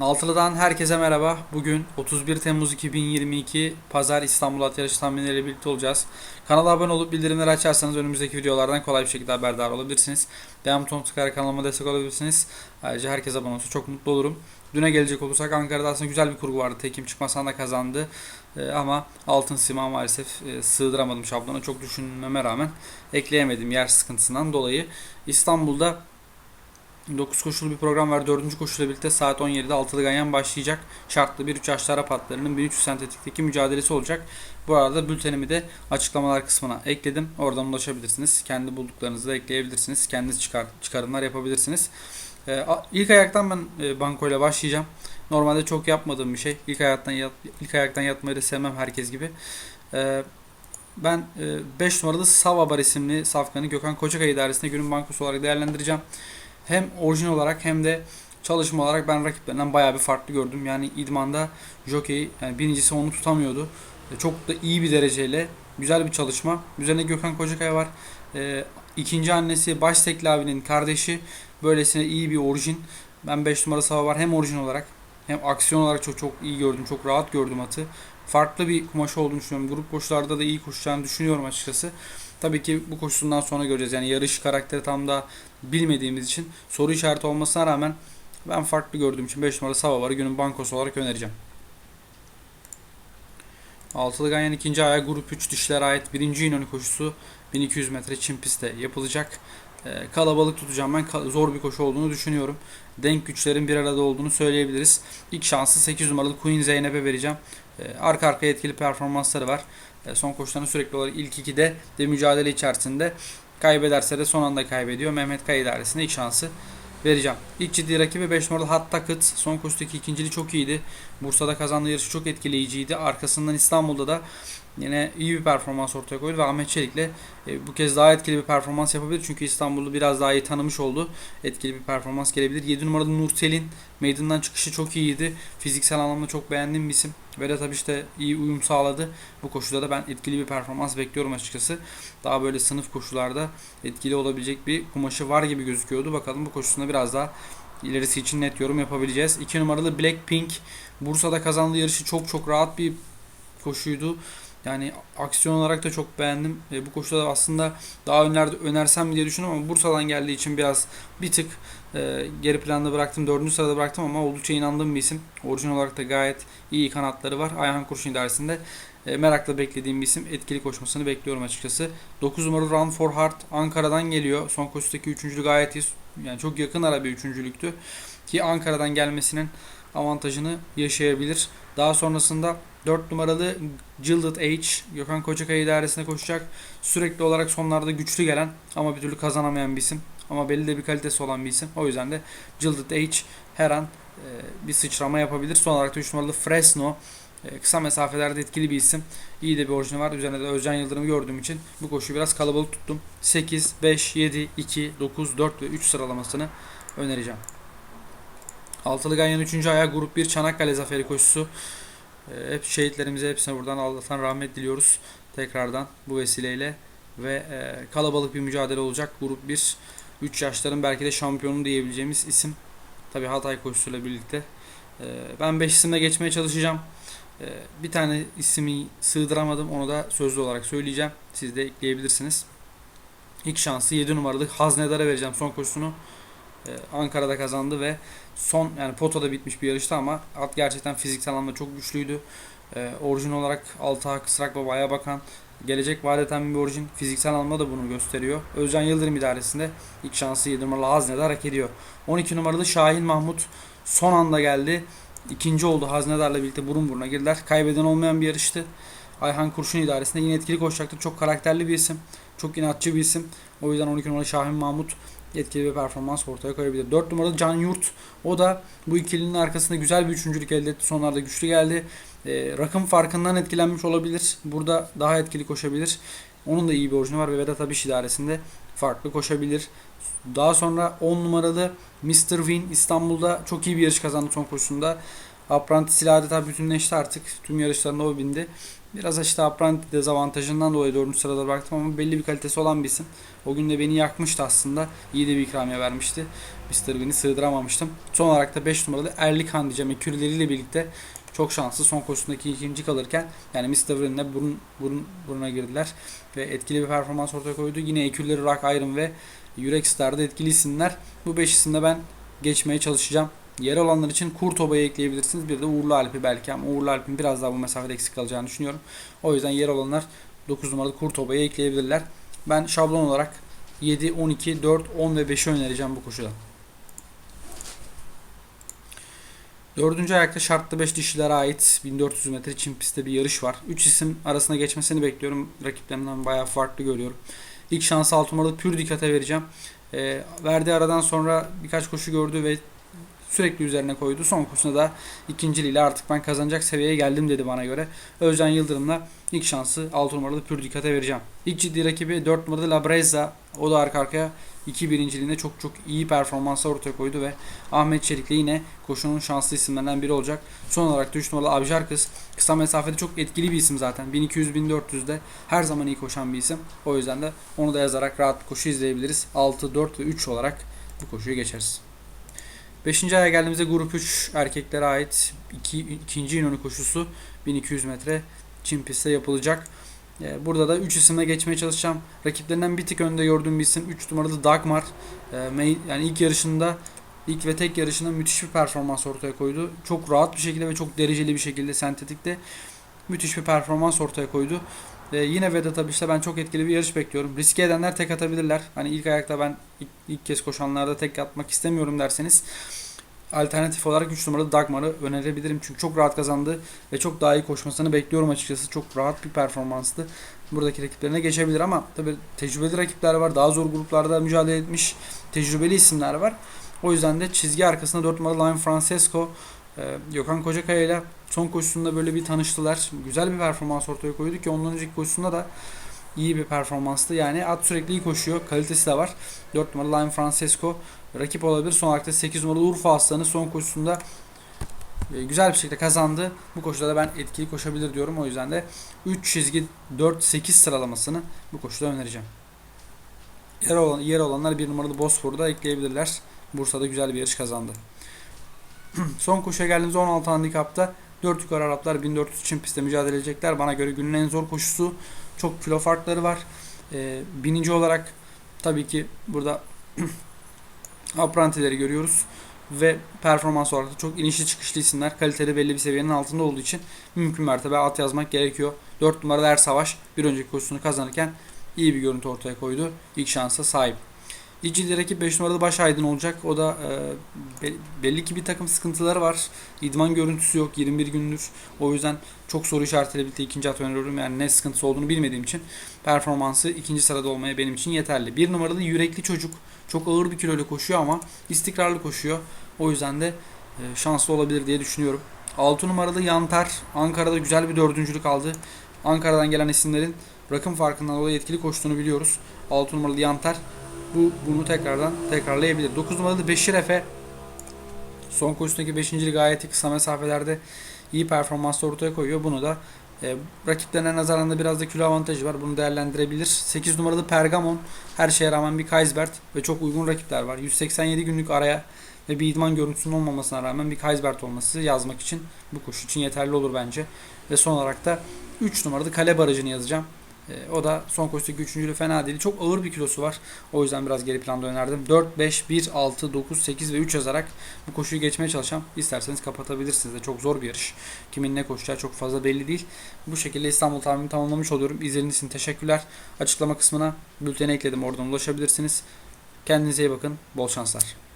Altılı'dan herkese merhaba. Bugün 31 Temmuz 2022 Pazar İstanbul At Yarışı tahminleriyle birlikte olacağız. Kanala abone olup bildirimleri açarsanız önümüzdeki videolardan kolay bir şekilde haberdar olabilirsiniz. Devam Tom Tıkar kanalıma destek olabilirsiniz. Ayrıca herkes abone olursa çok mutlu olurum. Düne gelecek olursak Ankara'da aslında güzel bir kurgu vardı. Tekim çıkmasan da kazandı. Ee, ama Altın Sima maalesef e, sığdıramadım şablona. Çok düşünmeme rağmen ekleyemedim yer sıkıntısından dolayı. İstanbul'da 9 koşulu bir program var. 4. koşuyla birlikte saat 17'de altılı ganyan başlayacak. Şartlı bir 3 yaşlı Arap atlarının 1300 sentetikteki mücadelesi olacak. Bu arada bültenimi de açıklamalar kısmına ekledim. Oradan ulaşabilirsiniz. Kendi bulduklarınızı da ekleyebilirsiniz. Kendiniz çıkar, çıkarımlar yapabilirsiniz. Ee, ilk ayaktan ben e, bankoyla başlayacağım. Normalde çok yapmadığım bir şey. İlk ayaktan yat, ilk ayaktan yatmayı da sevmem herkes gibi. Ee, ben 5 numaralı Savabar isimli safkanı Gökhan Kocakay idaresinde günün bankosu olarak değerlendireceğim hem orijin olarak hem de çalışma olarak ben rakiplerinden bayağı bir farklı gördüm. Yani idmanda jockey yani birincisi onu tutamıyordu. E, Çok da iyi bir dereceyle güzel bir çalışma. Üzerine Gökhan Kocakaya var. E, ikinci annesi Baştekli abinin kardeşi. Böylesine iyi bir orijin. Ben 5 numara sava var hem orijin olarak hem aksiyon olarak çok çok iyi gördüm. Çok rahat gördüm atı. Farklı bir kumaşı olduğunu düşünüyorum. Grup koşularda da iyi koşacağını düşünüyorum açıkçası. Tabii ki bu koşusundan sonra göreceğiz. Yani yarış karakteri tam da bilmediğimiz için soru işareti olmasına rağmen ben farklı gördüğüm için 5 numaralı Savavar'ı günün bankosu olarak önereceğim. Altılı Ganyan ikinci ayağı grup 3 dişlere ait birinci İnönü koşusu 1200 metre çim pistte yapılacak. Ee, kalabalık tutacağım ben zor bir koşu olduğunu düşünüyorum. Denk güçlerin bir arada olduğunu söyleyebiliriz. İlk şansı 8 numaralı Queen Zeynep'e vereceğim. Ee, arka arkaya etkili performansları var. Ee, son koşularını sürekli olarak ilk ikide de mücadele içerisinde Kaybederse de son anda kaybediyor. Mehmet Kaya idaresine ilk şansı vereceğim. İlk ciddi rakibi 5 numaralı Hatta Kıt. Son koşudaki ikinciliği çok iyiydi. Bursa'da kazandığı yarışı çok etkileyiciydi. Arkasından İstanbul'da da yine iyi bir performans ortaya koydu ve Ahmet Çelik'le e, bu kez daha etkili bir performans yapabilir. Çünkü İstanbul'u biraz daha iyi tanımış oldu. Etkili bir performans gelebilir. 7 numaralı Nursel'in meydandan çıkışı çok iyiydi. Fiziksel anlamda çok beğendiğim bir isim. Ve de tabii işte iyi uyum sağladı. Bu koşuda da ben etkili bir performans bekliyorum açıkçası. Daha böyle sınıf koşularda etkili olabilecek bir kumaşı var gibi gözüküyordu. Bakalım bu koşusunda biraz daha ilerisi için net yorum yapabileceğiz. 2 numaralı Blackpink Bursa'da kazandığı yarışı çok çok rahat bir koşuydu. Yani aksiyon olarak da çok beğendim. E, bu koşuda da aslında daha önlerde önersem diye düşündüm ama Bursa'dan geldiği için biraz bir tık e, geri planda bıraktım. Dördüncü sırada bıraktım ama oldukça inandığım bir isim. Orijinal olarak da gayet iyi kanatları var. Ayhan Kurşun idaresinde e, merakla beklediğim bir isim. Etkili koşmasını bekliyorum açıkçası. 9 numaralı Run for Heart Ankara'dan geliyor. Son koşudaki üçüncülük gayet iyi. Yani çok yakın ara bir üçüncülüktü. Ki Ankara'dan gelmesinin avantajını yaşayabilir. Daha sonrasında 4 numaralı Gilded Age Gökhan Kocakaya idaresine koşacak. Sürekli olarak sonlarda güçlü gelen ama bir türlü kazanamayan bir isim. Ama belli de bir kalitesi olan bir isim. O yüzden de Gilded Age her an e, bir sıçrama yapabilir. Son olarak da 3 numaralı Fresno e, kısa mesafelerde etkili bir isim. İyi de bir orijini var. Üzerine de Özcan Yıldırım'ı gördüğüm için bu koşuyu biraz kalabalık tuttum. 8, 5, 7, 2, 9, 4 ve 3 sıralamasını önereceğim. Altılı Ganyan 3. ayağı grup 1 Çanakkale Zaferi koşusu. Ee, hep şehitlerimize hepsine buradan Allah'tan rahmet diliyoruz. Tekrardan bu vesileyle. Ve e, kalabalık bir mücadele olacak. Grup 1 3 yaşların belki de şampiyonu diyebileceğimiz isim. Tabi Hatay koşusuyla birlikte. Ee, ben 5 isimle geçmeye çalışacağım. Ee, bir tane ismi sığdıramadım. Onu da sözlü olarak söyleyeceğim. Siz de ekleyebilirsiniz. İlk şansı 7 numaralı Haznedar'a vereceğim son koşusunu. Ee, Ankara'da kazandı ve son yani potada bitmiş bir yarıştı ama at gerçekten fiziksel anlamda çok güçlüydü. Ee, orijin olarak Altığa Kısrak Baba'ya bakan gelecek vaat eden bir orijin fiziksel anlamda da bunu gösteriyor. Özcan Yıldırım idaresinde ilk şansı 7 numaralı Hazne'de hak ediyor. 12 numaralı Şahin Mahmut son anda geldi. İkinci oldu Haznedar'la birlikte burun buruna girdiler. Kaybeden olmayan bir yarıştı. Ayhan Kurşun idaresinde yine etkili koşacaktı. Çok karakterli bir isim. Çok inatçı bir isim. O yüzden 12 numaralı Şahin Mahmut etkili bir performans ortaya koyabilir. 4 numaralı Can Yurt. O da bu ikilinin arkasında güzel bir üçüncülük elde etti. Sonlarda güçlü geldi. E, rakım farkından etkilenmiş olabilir. Burada daha etkili koşabilir. Onun da iyi bir orijini var ve Vedat Abiş idaresinde farklı koşabilir. Daha sonra 10 numaralı Mr. Win İstanbul'da çok iyi bir yarış kazandı son koşusunda. Apprentice ile adeta bütünleşti artık. Tüm yarışlarında o bindi. Biraz işte Apprentice dezavantajından dolayı 4. sırada bıraktım ama belli bir kalitesi olan bir isim. O gün de beni yakmıştı aslında. İyi de bir ikramiye vermişti. Mr. Win'i sığdıramamıştım. Son olarak da 5 numaralı Erlikan diyeceğim. Ekürüleriyle birlikte çok şanslı. Son koşusundaki ikinci kalırken yani Mr. Win'le burun, burun, buruna girdiler. Ve etkili bir performans ortaya koydu. Yine ekürleri Rock Iron ve Yürek Star'da etkili isimler. Bu 5 isimde ben geçmeye çalışacağım. Yer olanlar için Kurtoba'yı ekleyebilirsiniz. Bir de Uğurlu Alp'i belki ama Uğurlu Alp'in biraz daha bu mesafede eksik kalacağını düşünüyorum. O yüzden yer olanlar 9 numaralı Kurtoba'yı ekleyebilirler. Ben şablon olarak 7, 12, 4, 10 ve 5'i önereceğim bu koşuda. Dördüncü ayakta şartlı 5 dişilere ait 1400 metre çim pistte bir yarış var. 3 isim arasına geçmesini bekliyorum. Rakiplerimden bayağı farklı görüyorum. İlk şansı 6 numaralı Pür Dikat'e vereceğim. E, verdiği aradan sonra birkaç koşu gördü ve sürekli üzerine koydu. Son koşusunda da ikinciliğiyle artık ben kazanacak seviyeye geldim dedi bana göre. Özcan Yıldırım'la ilk şansı 6 numaralı Pür Dikat'e vereceğim. İlk ciddi rakibi 4 numaralı Labreza. O da arka arkaya 2 birinciliğinde çok çok iyi performanslar ortaya koydu ve Ahmet Çelik'le yine koşunun şanslı isimlerinden biri olacak. Son olarak da 3 numaralı Abjar. Kısa mesafede çok etkili bir isim zaten. 1200-1400'de her zaman iyi koşan bir isim. O yüzden de onu da yazarak rahat koşu izleyebiliriz. 6, 4 ve 3 olarak bu koşuyu geçeriz. Beşinci aya geldiğimizde grup 3 erkeklere ait iki, ikinci İnönü koşusu 1200 metre çim pistte yapılacak. Ee, Burada da 3 isimle geçmeye çalışacağım. Rakiplerinden bir tık önde gördüğüm bir isim 3 numaralı Dagmar. Ee, Yani ilk yarışında ilk ve tek yarışında müthiş bir performans ortaya koydu. Çok rahat bir şekilde ve çok dereceli bir şekilde sentetikte müthiş bir performans ortaya koydu. Ee, yine Vedat Abiş'te ben çok etkili bir yarış bekliyorum. Riske edenler tek atabilirler. Hani ilk ayakta ben ilk, ilk kez koşanlarda tek atmak istemiyorum derseniz alternatif olarak 3 numaralı Dagmar'ı önerebilirim. Çünkü çok rahat kazandı ve çok daha iyi koşmasını bekliyorum açıkçası. Çok rahat bir performanstı. Buradaki rakiplerine geçebilir ama tabii tecrübeli rakipler var. Daha zor gruplarda mücadele etmiş tecrübeli isimler var. O yüzden de çizgi arkasında 4 numaralı Lion Francesco ee, Gökhan Kocakaya ile son koşusunda böyle bir tanıştılar. Güzel bir performans ortaya koydu ki ondan önceki koşusunda da iyi bir performanstı. Yani at sürekli iyi koşuyor. Kalitesi de var. 4 numaralı Lion Francesco rakip olabilir. Son olarak da 8 numaralı Urfa Aslanı son koşusunda e, güzel bir şekilde kazandı. Bu koşuda da ben etkili koşabilir diyorum. O yüzden de 3 çizgi 4-8 sıralamasını bu koşuda önereceğim. Yer, olan, yer olanlar 1 numaralı Bosfor'u da ekleyebilirler. Bursa'da güzel bir yarış kazandı. Son koşuya geldiğimizde 16 handikapta 4 yukarı Araplar 1400 çim pistte mücadele edecekler. Bana göre günün en zor koşusu. Çok kilo farkları var. Ee, bininci olarak tabii ki burada aprantileri görüyoruz. Ve performans olarak da çok inişli çıkışlı isimler. Kaliteli belli bir seviyenin altında olduğu için mümkün mertebe at yazmak gerekiyor. 4 numaralı Er Savaş bir önceki koşusunu kazanırken iyi bir görüntü ortaya koydu. İlk şansa sahip. Rakip 5 numaralı Baş Aydın olacak. O da e, belli ki bir takım sıkıntıları var. İdman görüntüsü yok 21 gündür. O yüzden çok soru işaretiyle birlikte ikinci at öneriyorum. Yani ne sıkıntısı olduğunu bilmediğim için performansı ikinci sırada olmaya benim için yeterli. Bir numaralı Yürekli Çocuk. Çok ağır bir kiloyla koşuyor ama istikrarlı koşuyor. O yüzden de e, şanslı olabilir diye düşünüyorum. 6 numaralı Yantar. Ankara'da güzel bir dördüncülük aldı. Ankara'dan gelen isimlerin rakım farkından dolayı etkili koştuğunu biliyoruz. 6 numaralı Yantar bu bunu tekrardan tekrarlayabilir. 9 numaralı Beşir Efe son koşusundaki 5. gayet kısa mesafelerde iyi performans ortaya koyuyor. Bunu da e, rakiplerine nazaran da biraz da kilo avantajı var. Bunu değerlendirebilir. 8 numaralı Pergamon her şeye rağmen bir Kaisbert ve çok uygun rakipler var. 187 günlük araya ve bir idman görüntüsünün olmamasına rağmen bir Kaisbert olması yazmak için bu koşu için yeterli olur bence. Ve son olarak da 3 numaralı kale barajını yazacağım. E, o da son koşudaki üçüncülü fena değil. Çok ağır bir kilosu var. O yüzden biraz geri planda önerdim. 4, 5, 1, 6, 9, 8 ve 3 yazarak bu koşuyu geçmeye çalışacağım. İsterseniz kapatabilirsiniz de. Çok zor bir yarış. Kimin ne koşacağı çok fazla belli değil. Bu şekilde İstanbul tahminini tamamlamış oluyorum. İzlediğiniz için teşekkürler. Açıklama kısmına bülteni ekledim. Oradan ulaşabilirsiniz. Kendinize iyi bakın. Bol şanslar.